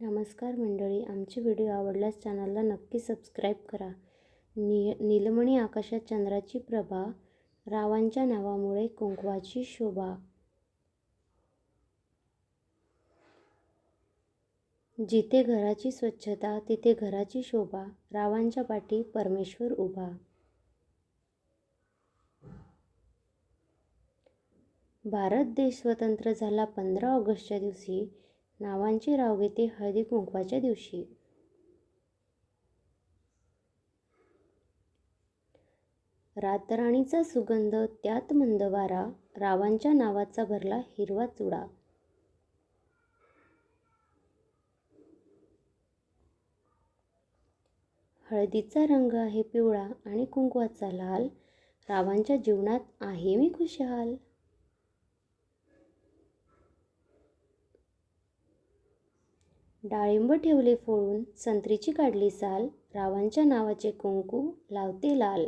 नमस्कार मंडळी आमचे व्हिडिओ आवडल्यास चॅनलला नक्की सबस्क्राईब करा. नि नीलमणी आकाशात चंद्राची प्रभा रावांच्या नावामुळे कुंकवाची शोभा. जिथे घराची स्वच्छता तिथे घराची शोभा रावांच्या पाठी परमेश्वर उभा. भारत देश स्वतंत्र झाला पंधरा ऑगस्टच्या दिवशी. नावांची घेते हळदी कुंकवाच्या दिवशी. रातराणीचा सुगंध त्यात मंदवारा रावांच्या नावाचा भरला हिरवा चुडा. हळदीचा रंग आहे पिवळा आणि कुंकवाचा लाल. रावांच्या जीवनात आहे मी खुशाल डाळिंब ठेवले फोडून संत्रीची काढली साल रावांच्या नावाचे कुंकू लावते लाल.